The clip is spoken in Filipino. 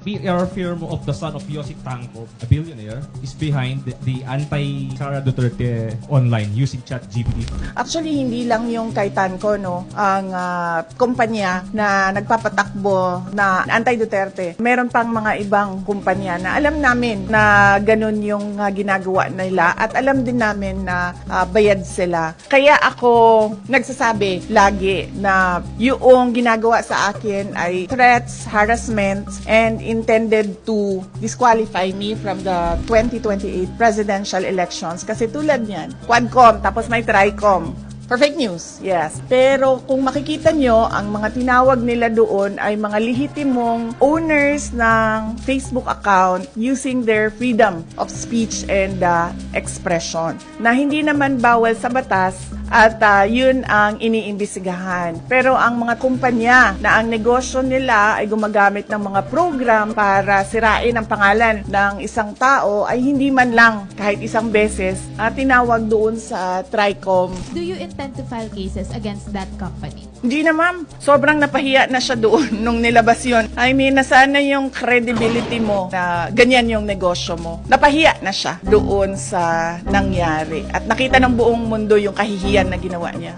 PR firm of the son of Yossi Tangko, a billionaire, is behind the, anti-Sara Duterte online using ChatGPT. Actually, hindi lang yung kay Tanco, no, ang ah, kumpanya na nagpapatakbo na anti-Duterte. Meron pang mga ibang kumpanya na alam namin na ganun yung ah, ginagawa nila at alam din namin na ah, bayad sila. Kaya ako nagsasabi lagi na yung ginagawa sa akin ay threats, harassment, and intended to disqualify me from the 2028 presidential elections. Kasi tulad niyan, Quadcom, tapos may Tricom. For fake news, yes. Pero kung makikita nyo, ang mga tinawag nila doon ay mga lehitimong owners ng Facebook account using their freedom of speech and uh, expression na hindi naman bawal sa batas at uh, yun ang iniimbestigahan. Pero ang mga kumpanya na ang negosyo nila ay gumagamit ng mga program para sirain ang pangalan ng isang tao ay hindi man lang kahit isang beses uh, tinawag doon sa Tricom Do you to file cases against that company? Hindi na ma'am. Sobrang napahiya na siya doon nung nilabas yun. I mean, nasaan na yung credibility mo na ganyan yung negosyo mo. Napahiya na siya doon sa nangyari. At nakita ng buong mundo yung kahihiyan na ginawa niya.